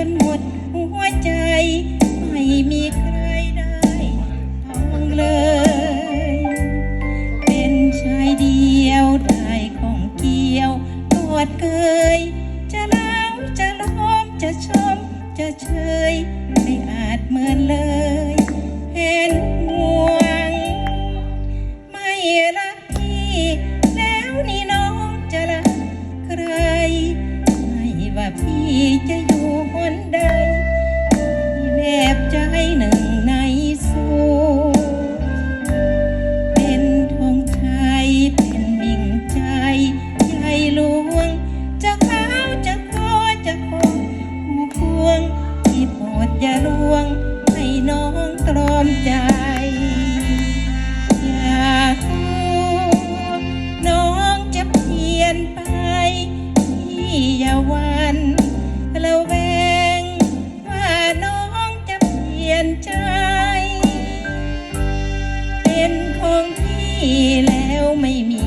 จนหมดหัวใจ ไม่มีใครได้ต้องเลย เป็นชายเดียวได้ของเกี่ยวกอดเกย จะเล่าจะล้อมจะชม จะเชย ไม่อาจเหมือนเลย เห็นห่วง ไม่รักพี่แล้วนี่น้องจะรักใคร ไม่ว่าพี่จะอยู่ นใดแนบใจหนึ่งในสูเป็นทองชัยเป็นมิ่งใจใหญ่หลวง จะขาวจะโอจะคงหูพวงที่โปรดอย่าลวง ให้น้องตรอมใจ นใจ เป็นของพี่แล้วไม่มี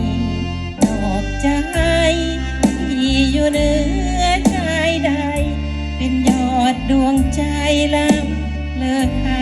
นอกใจที่อยู่เหนือใจใด เป็นยอดดวงใจลำเลิกหา